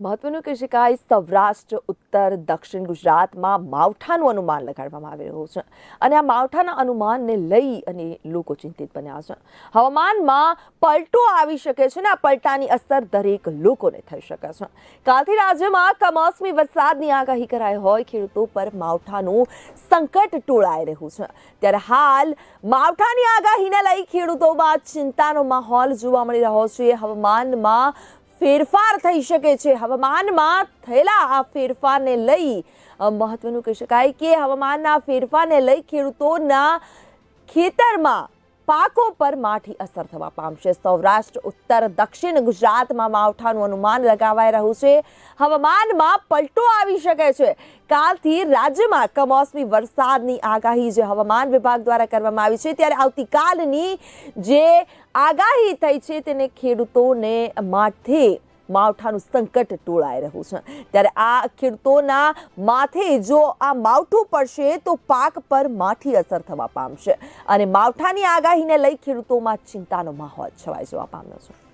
મહત્વનું કહી શકાય સૌરાષ્ટ્ર, ઉત્તર, દક્ષિણ ગુજરાતમાં માવઠાનું અનુમાન લગાડવામાં આવી રહ્યું છે. અને આ માવઠાના અનુમાનને લઈ અને લોકો ચિંતિત બન્યા છે. હવામાનમાં પલટો આવી શકે છે ને આ પલટાની અસર દરેક લોકોને થઈ શકે છે. કાલથી રાજ્યમાં કમોસમી વરસાદની આગાહી કરાઈ હોય, ખેડૂતો પર માવઠાનું સંકટ ટોળાઈ રહ્યું છે. ત્યારે હાલ માવઠાની આગાહીને લઈ ખેડૂતોમાં ચિંતાનો માહોલ જોવા મળી રહ્યો છે. હવામાનમાં ફેરફાર થઈ શકે છે. હવામાનમાં થયેલા આ ફેરફારને લઈ મહત્વનું કહી શકાય કે હવામાનના ફેરફારને લઈ ખેડૂતોના ખેતરમાં પાકો પર માઠી અસર થવા પામશે. સૌરાષ્ટ્ર, ઉત્તર, દક્ષિણ ગુજરાતમાં માવઠાનું અનુમાન લગાવાઈ રહ્યું છે. હવામાનમાં પલટો આવી શકે છે. કાલથી રાજ્યમાં કમોસમી વરસાદની આગાહી જે હવામાન વિભાગ દ્વારા કરવામાં આવી છે, ત્યારે આવતીકાલની જે આગાહી થઈ છે, તેને ખેડૂતોને માથે માવઠાનું સંકટ ટોળાઈ રહ્યું છે. ત્યારે આ ખેડૂતોના માથે જો આ માવઠું પડશે તો પાક પર માઠી અસર થવા પામશે. અને માવઠાની આગાહીને લઈ ખેડૂતોમાં ચિંતાનો માહોલ છવાઈ જવા પામ્યો છે.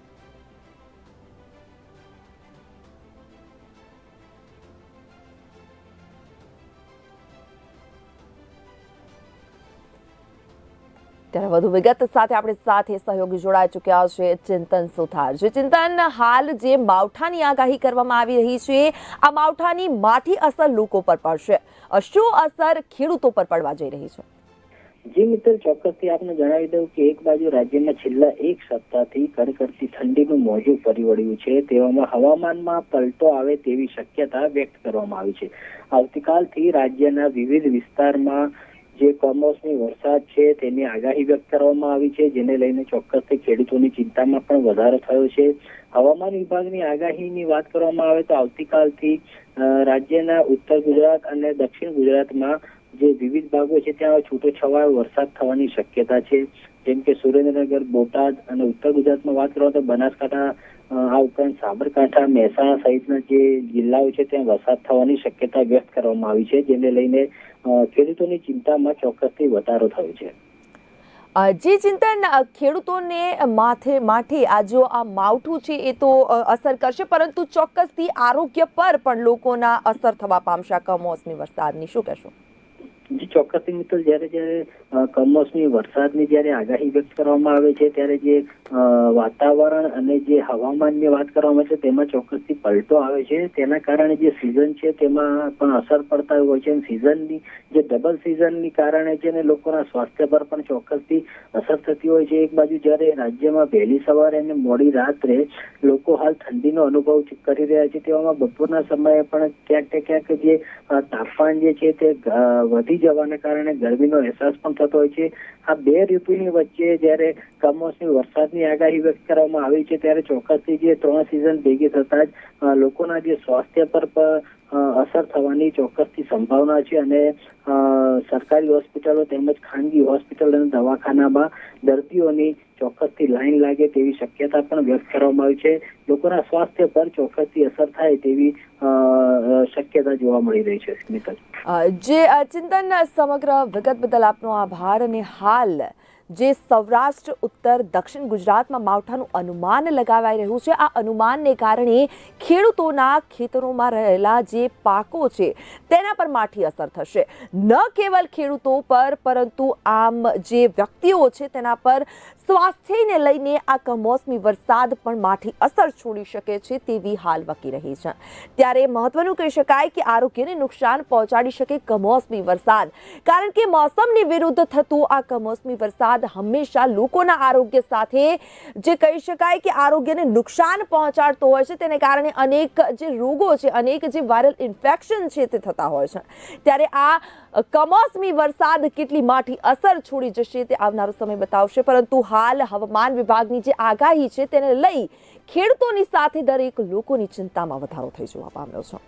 ત્યારે વધુ વિગત સાથે આપણે સાથે સહયોગી જોડાઈ ચૂક્યા છે ચિંતન સુથાર. જે ચિંતન હાલ જે માવઠાની આગાહી કરવામાં આવી રહી છે, આ માવઠાની માઠી અસર લોકો પર પડશે. શું અસર ખેડૂતો પર પડવા જઈ રહી છે. જે મિત્ર, ચોક્કસથી આપને જણાવી દઉં કે એક બાજુ રાજ્યમાં છેલ્લા એક સપ્તાહથી કડકડતી ઠંડીનું મોજું ફરી વળ્યું છે, તેવામાં હવામાનમાં પલટો આવે તેવી શક્યતા વ્યક્ત કરવામાં આવી છે. આવતીકાલથી રાજ્યના વિવિધ વિસ્તારમાં જે કમોસમી વરસાદ છે તેની આગાહી વ્યક્ત કરવામાં આવી છે, જેને લઈને ચોક્કસથી ખેડૂતોની ચિંતામાં પણ વધારો થયો છે. હવામાન વિભાગની આગાહીની વાત કરવામાં આવે તો આવતીકાલથી રાજ્યના ઉત્તર ગુજરાત અને દક્ષિણ ગુજરાતમાં જે વિવિધ ભાગો છે, ત્યાં છૂટો છવાયો વરસાદ થવાની શક્યતા છે. જેમ કે સુરેન્દ્રનગર, બોટાદ અને ઉત્તર ગુજરાતમાં વાત કરો તો બનાસકાંઠા આ ઉપરાંત સાબરકાંઠા, મહેસાણા સહિતના જે જિલ્લાઓ છે, ત્યાં વરસાદ થવાની શક્યતા વ્યક્ત કરવામાં આવી છે, જેને લઈને ખેડૂતોની ચિંતામાં ચોક્કસથી વધારો થયો છે. જે ચિંતન ખેડૂતોને માથે માઠે આ જો આ માવઠું છે, એ તો અસર કરશે, પરંતુ ચોક્કસથી આરોગ્ય પર પણ લોકોના અસર થવા પામશે. આ કમોસમી વરસાદની શું કહેશો? જી મિત્રો જ્યારે જ્યારે કમોસમી વરસાદની જ્યારે આગાહી વ્યક્ત કરવામાં આવે છે ત્યારે જે વાતાવરણ અને જે હવામાનની વાત કરવામાં છે તેમાં ચોક્કસથી પલટો આવે છે. તેના કારણે જે સિઝન છે તેમાં પણ અસર પડતા હોય છે. સિઝનની જે ડબલ સિઝનની કારણે છે ને લોકોના સ્વાસ્થ્ય પર પણ ચોક્કસથી અસર થતી હોય છે. એક બાજુ જ્યારે રાજ્યમાં વહેલી સવારે અને મોડી રાત્રે લોકો હાલ ઠંડીનો અનુભવ કરી રહ્યા છે તેવામાં બપોરના સમયે પણ ક્યાંક ક્યાંક જે તાપમાન જે છે તે અ, વધી જવાને કારણે ગરમીનો અહેસાસ પણ થતો હોય છે. આ બે ઋતુની વચ્ચે જ્યારે કમોસમી વરસાદની આગાહી વ્યક્ત કરવામાં આવી છે, ત્યારે ચોક્કસથી જે ત્રણ સિઝન ભેગી થતા જ લોકોના જે સ્વાસ્થ્ય પર અસર થવાની ચોક્કસથી સંભાવના છે અને સરકારી હોસ્પિટલો તેમજ ખાનગી હોસ્પિટલ અને દવાખાનામાં દર્દીઓની ચોક્કસથી લાઈન લાગે તેવી શક્યતા પણ વ્યક્ત કરવામાં આવી છે. લોકોના સ્વાસ્થ્ય પર ચોક્કસથી અસર થાય તેવી શક્યતા જોવા મળી રહી છે. સ્મિતા જે ચિંતન સમગ્ર વિગત બદલ આપનો આભાર અને હાલ જે સૌરાષ્ટ્ર, ઉત્તર, દક્ષિણ ગુજરાતમાં માવઠાનું અનુમાન લગાવાઈ રહ્યું છે. આ અનુમાનને કારણે ખેડૂતોના ખેતરોમાં રહેલા જે પાકો છે, તેના પર માઠી અસર થશે. ન કેવલ ખેડૂતો પર, પરંતુ આમ જે વ્યક્તિઓ છે, તેના પર સ્વાસ્થ્યને લઈને આ કમોસમી વરસાદ પણ માઠી અસર છોડી શકે છે તેવી હાલ વકી રહી છે. ત્યારે મહત્વનું કહી શકાય કે આરોગ્યને નુકસાન પહોંચાડી શકે કમોસમી વરસાદ. કારણ કે મોસમની વિરુદ્ધ થતું આ કમોસમી વરસાદ હંમેશા લોકોના આરોગ્ય સાથે જે કહી શકાય કે આરોગ્યને નુકસાન પહોંચાડતો હોય છે, તેને કારણે અનેક જે રોગો છે, અનેક જે વાયરલ ઇન્ફેક્શન છે તે થતા હોય છે. ત્યારે આ કમોસમી વરસાદ કેટલી માઠી અસર છોડી જશે તે આવનારો સમય બતાવશે. પરંતુ હાલ હવામાન વિભાગની જે આગાહી છે, તેને લઈ ખેડૂતોની સાથે દરેક લોકોની ચિંતામાં વધારો થઈ જોવા પામ્યો છે.